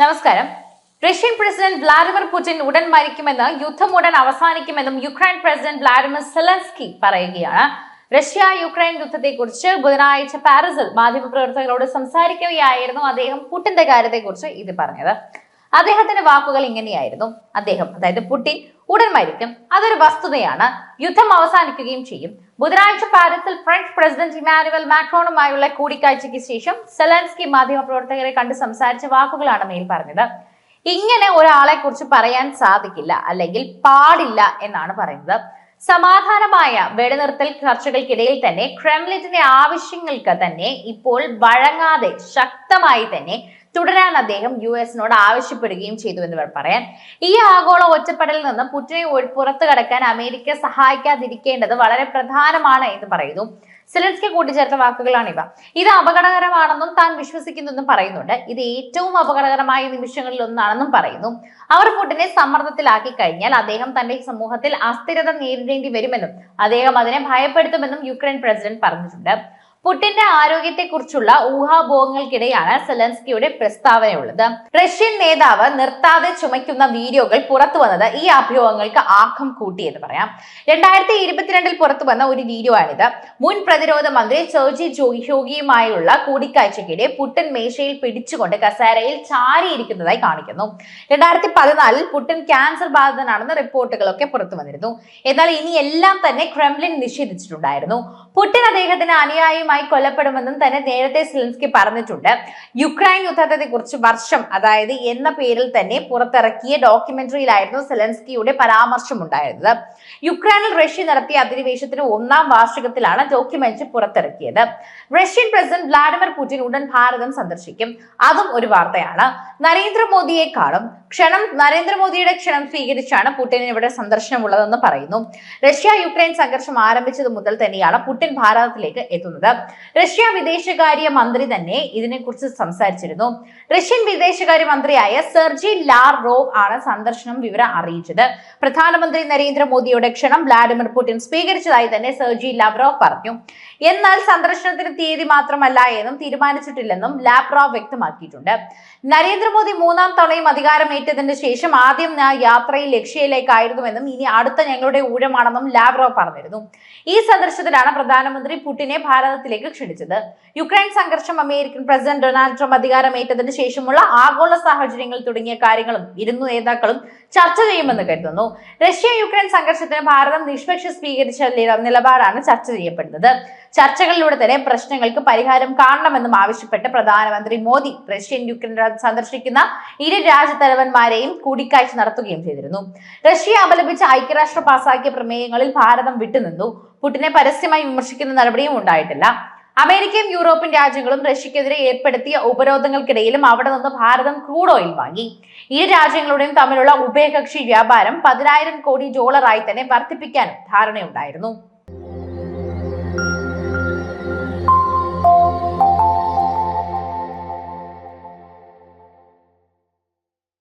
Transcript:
നമസ്കാരം. Russian president Vladimir Putin ഉടൻ മരിക്കുമെന്ന് യുദ്ധം ഉടൻ അവസാനിക്കുമെന്നും യുക്രൈൻ പ്രസിഡന്റ് വ്ളാഡിമിർ സെലൻസ്കി പറയുകയാണ്. റഷ്യ യുക്രൈൻ യുദ്ധത്തെക്കുറിച്ച് ബുധനാഴ്ച പാരീസിൽ മാധ്യമപ്രവർത്തകരോട് സംസാരിക്കുകയായിരുന്നു അദ്ദേഹം പുടിന്റെ കാര്യത്തെക്കുറിച്ച് ഇത് പറഞ്ഞത്. അദ്ദേഹത്തിന്റെ വാക്കുകൾ ഇങ്ങനെയായിരുന്നു. അദ്ദേഹം അതായത് പുടിൻ ഉടൻ മരിക്കും അതൊരു വസ്തുതയാണ്. യുദ്ധം അവസാനിക്കുകയും ചെയ്യും. ബുധനാഴ്ച പാരീസിൽ ഫ്രഞ്ച് പ്രസിഡന്റ് ഇമാനുവൽ മാക്രോണുമായുള്ള കൂടിക്കാഴ്ചയ്ക്ക് ശേഷം സെലൻസ്കി മാധ്യമപ്രവർത്തകരെ കണ്ട് സംസാരിച്ച വാക്കുകളാണ് മേൽ പറഞ്ഞത്. ഇങ്ങനെ ഒരാളെ കുറിച്ച് പറയാൻ സാധിക്കില്ല അല്ലെങ്കിൽ പാടില്ല എന്നാണ് പറയുന്നത്. സമാധാനമായ വെടിനിർത്തൽ ചർച്ചകൾക്കിടയിൽ തന്നെ ക്രെംലിറ്റിന്റെ ആവശ്യങ്ങൾക്ക് തന്നെ ഇപ്പോൾ വഴങ്ങാതെ ശക്തമായി തന്നെ തുടരാൻ അദ്ദേഹം യു എസിനോട് ആവശ്യപ്പെടുകയും ചെയ്തു എന്ന് പറയാൻ. ഈ ആഗോള ഒറ്റപ്പെടലിൽ നിന്ന് പുറ്റിനെ പുറത്തു കടക്കാൻ അമേരിക്ക സഹായിക്കാതിരിക്കേണ്ടത് വളരെ പ്രധാനമാണ് എന്ന് പറയുന്നു. സെലൻസ്കി കൂട്ടിച്ചേർത്ത വാക്കുകളാണിവ. ഇത് അപകടകരമാണെന്നും താൻ വിശ്വസിക്കുന്നെന്നും പറയുന്നുണ്ട്. ഇത് ഏറ്റവും അപകടകരമായ നിമിഷങ്ങളിൽ ഒന്നാണെന്നും പറയുന്നു. അവർ പുട്ടിനെ സമ്മർദ്ദത്തിലാക്കി കഴിഞ്ഞാൽ അദ്ദേഹം തന്റെ സമൂഹത്തിൽ അസ്ഥിരത നേരിടേണ്ടി വരുമെന്നും അദ്ദേഹം അതിനെ ഭയപ്പെടുത്തുമെന്നും യുക്രൈൻ പ്രസിഡന്റ് പറഞ്ഞിട്ടുണ്ട്. പുടിന്റെ ആരോഗ്യത്തെക്കുറിച്ചുള്ള ഊഹാഭോഹങ്ങൾക്കിടെയാണ് സെലൻസ്കിയുടെ പ്രസ്താവനയുള്ളത്. റഷ്യൻ നേതാവ് നിർത്താതെ ചുമയ്ക്കുന്ന വീഡിയോകൾ പുറത്തു വന്നത് ഈ അഭ്യൂഹങ്ങൾക്ക് ആക്കം കൂട്ടി എന്ന് പറയാം. രണ്ടായിരത്തി ഇരുപത്തിരണ്ടിൽ പുറത്തു വന്ന ഒരു വീഡിയോ ആണിത്. മുൻ പ്രതിരോധ മന്ത്രി സെർജി ജോഹിയോഗിയുമായുള്ള കൂടിക്കാഴ്ചയ്ക്കിടെ പുട്ടിൻ മേശയിൽ പിടിച്ചുകൊണ്ട് കസേരയിൽ ചാരിയിരിക്കുന്നതായി കാണിക്കുന്നു. രണ്ടായിരത്തി പതിനാലിൽ പുട്ടിൻ ക്യാൻസർ ബാധിതനാണെന്ന് റിപ്പോർട്ടുകളൊക്കെ പുറത്തു വന്നിരുന്നു. എന്നാൽ ഇനി എല്ലാം തന്നെ ക്രെംലിൻ നിഷേധിച്ചിട്ടുണ്ടായിരുന്നു. പുട്ടിൻ അദ്ദേഹത്തിന് അനുയായിയുമായി കൊല്ലപ്പെടുമെന്നും തന്നെ നേരത്തെ സിലൻസ്കി പറഞ്ഞിട്ടുണ്ട്. യുക്രൈൻ യുദ്ധത്തെ കുറിച്ച് വർഷം അതായത് എന്ന പേരിൽ തന്നെ പുറത്തിറക്കിയ ഡോക്യുമെന്ററിയിലായിരുന്നു സെലൻസ്കിയുടെ പരാമർശം ഉണ്ടായിരുന്നത് യുക്രൈനിൽ റഷ്യ നടത്തിയ അധിനിവേശത്തിന് ഒന്നാം വാർഷികത്തിലാണ് ഡോക്യുമെന്ററി പുറത്തിറക്കിയത്. റഷ്യൻ പ്രസിഡന്റ് വ്ളാഡിമിർ പുടിൻ ഉടൻ ഭാരതം സന്ദർശിക്കും. അതും ഒരു വാർത്തയാണ്. നരേന്ദ്രമോദിയെക്കാളും ക്ഷണം നരേന്ദ്രമോദിയുടെ ക്ഷണം സ്വീകരിച്ചാണ് പുടിന് ഇവിടെ സന്ദർശനമുള്ളതെന്ന് പറയുന്നു. റഷ്യ യുക്രൈൻ സംഘർഷം ആരംഭിച്ചത് മുതൽ തന്നെയാണ് പുടിൻ ഭാരതത്തിലേക്ക് എത്തുന്നത്. റഷ്യ വിദേശകാര്യ മന്ത്രി തന്നെ ഇതിനെക്കുറിച്ച് സംസാരിച്ചിരുന്നു. റഷ്യൻ വിദേശകാര്യ മന്ത്രിയായ സെർജി ലാർറോവ് ആണ് സന്ദർശനം വിവരം അറിയിച്ചത്. പ്രധാനമന്ത്രി നരേന്ദ്രമോദിയുടെ ക്ഷണം വ്ലാഡിമിർ പുടിൻ സ്വീകരിച്ചതായി തന്നെ സെർജി ലാവ്റോവ് പറഞ്ഞു. എന്നാൽ സന്ദർശനത്തിന് തീയതി മാത്രമല്ല എന്നും തീരുമാനിച്ചിട്ടില്ലെന്നും ലാവ്റോവ് വ്യക്തമാക്കിയിട്ടുണ്ട്. നരേന്ദ്രമോദി മൂന്നാം തവണയും അധികാരമേറ്റതിന് ശേഷം ആദ്യം ഞാൻ യാത്രയിൽ ലക്ഷ്യയിലേക്കായിരുന്നുവെന്നും ഇനി അടുത്ത ഞങ്ങളുടെ ഊഴമാണെന്നും ലാവ്റോവ് പറഞ്ഞിരുന്നു. ഈ സന്ദർശനത്തിലാണ് പ്രധാനമന്ത്രി പുടിനെ ഭാരതത്തിലേക്ക് ക്ഷണിച്ചത്. യുക്രൈൻ സംഘർഷം അമേരിക്കൻ പ്രസിഡന്റ് ഡൊണാൾഡ് ട്രംപ് അധികാരമേറ്റതിന് ശേഷമുള്ള ആഗോള സാഹചര്യങ്ങൾ തുടങ്ങിയ കാര്യങ്ങളും ഇരുന്നു നേതാക്കളും ചർച്ച ചെയ്യുമെന്ന് കരുതുന്നു. റഷ്യ യുക്രൈൻ സംഘർഷത്തിന് ഭാരതം നിഷ്പക്ഷ സ്വീകരിച്ച നിലപാടാണ് ചർച്ച ചെയ്യപ്പെടുന്നത്. ചർച്ചകളിലൂടെ തന്നെ പ്രശ്നങ്ങൾക്ക് പരിഹാരം കാണണമെന്നും ആവശ്യപ്പെട്ട് പ്രധാനമന്ത്രി മോദി റഷ്യൻ യുക്രൈൻ സന്ദർശിക്കുന്ന ഇരു രാജ്യത്തലവന്മാരെയും കൂടിക്കാഴ്ച നടത്തുകയും ചെയ്തിരുന്നു. റഷ്യ അപലപിച്ച ഐക്യരാഷ്ട്ര പാസാക്കിയ പ്രമേയങ്ങളിൽ ഭാരതം വിട്ടുനിന്നു. പുടിനെ പരസ്യമായി വിമർശിക്കുന്ന നടപടിയും ഉണ്ടായിട്ടില്ല. അമേരിക്കയും യൂറോപ്യൻ രാജ്യങ്ങളും റഷ്യക്കെതിരെ ഏർപ്പെടുത്തിയ ഉപരോധങ്ങൾക്കിടയിലും അവിടെ നിന്ന് ഭാരതം ക്രൂഡ് ഓയിൽ വാങ്ങി. ഇരു രാജ്യങ്ങളുടെയും തമ്മിലുള്ള ഉഭയകക്ഷി വ്യാപാരം പതിനായിരം കോടി ഡോളറായി തന്നെ വർദ്ധിപ്പിക്കാനും ധാരണയുണ്ടായിരുന്നു.